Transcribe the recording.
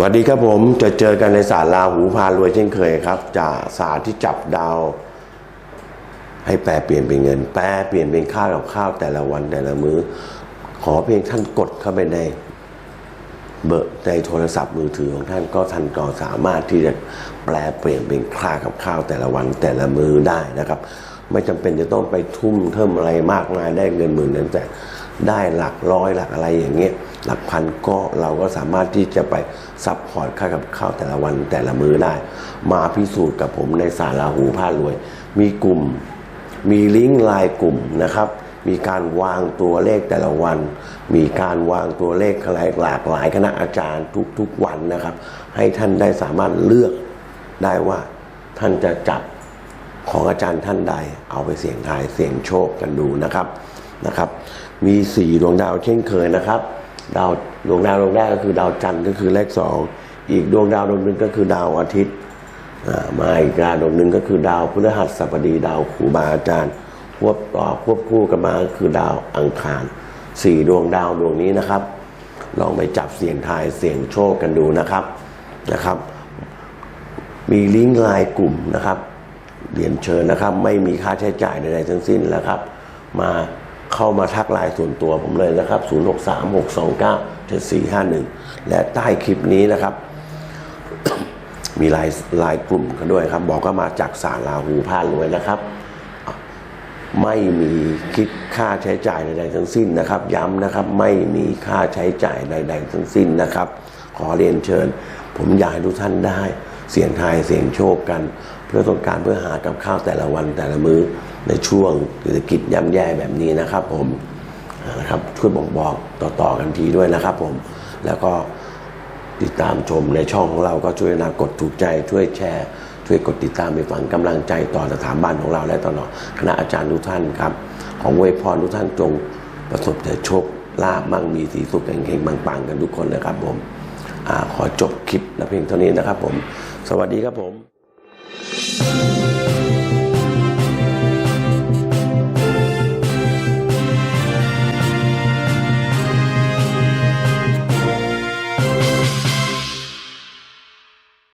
สวัสดีครับผมจะเจอกันในศาลลาหูพารวยเช่นเคยครับจากศาสตร์ที่จับดาว ให้แปลเปลี่ยนเป็นเงิน แปลเปลี่ยนเป็นค่าวกับข้าวแต่ละวันแต่ละมื้อ ขอเพียงท่านกดเข้าไปในเบอร์ในโทรศัพท์มือถือของท่านก็ท่านก็สามารถที่จะแปลเปลี่ยนเป็นค่ากับข้าวแต่ละวันแต่ละมื้อได้นะครับ ไม่จำเป็นจะต้องไปทุ่มเทิมอะไรมากมายได้เงินหมื่นนั้นแต่ ได้หลักร้อยหลักอะไรอย่างเงี้ยหลักพันก็เราก็สามารถที่จะไปซัพพอร์ตค่ากับข้าวแต่ละวันแต่ละมื้อได้ มาพิสูจน์กับผมในสาราหูผ้ารวย มีกลุ่ม มีลิงก์ไลน์กลุ่มนะครับ มีการวางตัวเลขแต่ละวัน มีการวางตัวเลขหลากหลายคณะอาจารย์ทุกๆวันนะครับ ให้ท่านได้สามารถเลือกได้ว่าท่านจะจับของอาจารย์ท่านใด เอาไปเสี่ยงทายเสี่ยงโชคกันดูนะครับ นะครับ มีสี่ดวงดาวเช่นเคยนะครับ ดาวดวงดาวดวงแรกก็คือดาวจันทร์ก็คือเลขสองอีกดวงดาวดวงหนึ่งก็คือดาวอาทิตย์มาอีกดาวดวงหนึ่งก็คือดาวพฤหัสบดีดาวครูบาอาจารย์ควบต่อควบคู่กันมาก็คือดาวอังคารสี่ดวงดาวดวงนี้นะครับ ลองไปจับเสียงทายเสียงโชคกันดูนะครับนะครับ มีลิงก์ไลน์กลุ่มนะครับเรียนเชิญนะครับ ไม่มีค่าใช้จ่ายใดๆทั้งสิ้นแล้วครับ มา เข้ามาทักไลน์ส่วนตัวผมเลยนะครับ 0636297451 และใต้คลิปนี้นะครับ มีไลน์ลน์กลุ่มกันด้วยครับ บอกก็มาจากสารลาหูพานรวยนะครับ ไม่มีคิดค่าใช้จ่ายใดๆทั้งสิ้นนะครับ ย้ำนะครับ ไม่มีค่าใช้จ่ายใด ๆ ทั้งสิ้นนะครับ ขอเรียนเชิญ ผมอยากให้ทุกท่านได้ เสี่ยงทายเสี่ยงโชคกัน เพื่อต้องการเพื่อหากับข้าวแต่ละวันแต่ละมื้อ ในช่วงเศรษฐกิจย่ำแย่แบบนี้นะครับผมนะครับช่วยบอกบอกต่อๆกันทีด้วยนะครับผมแล้วก็ติดตามชมในช่องของเราก็ช่วยนะกดถูกใจช่วยแชร์ ช่วยกดติดตามไปฝังกำลังใจต่อสถาบันของเราและตลอดคณะอาจารย์ทุกท่านครับ ของเวพรทุกท่านจงประสบแต่โชคลาภมั่งมีสีสุขเก่งๆปังๆกันทุกคนนะครับผมอขอจบคลิปและเพียงเท่านี้นะครับผม สวัสดีครับผม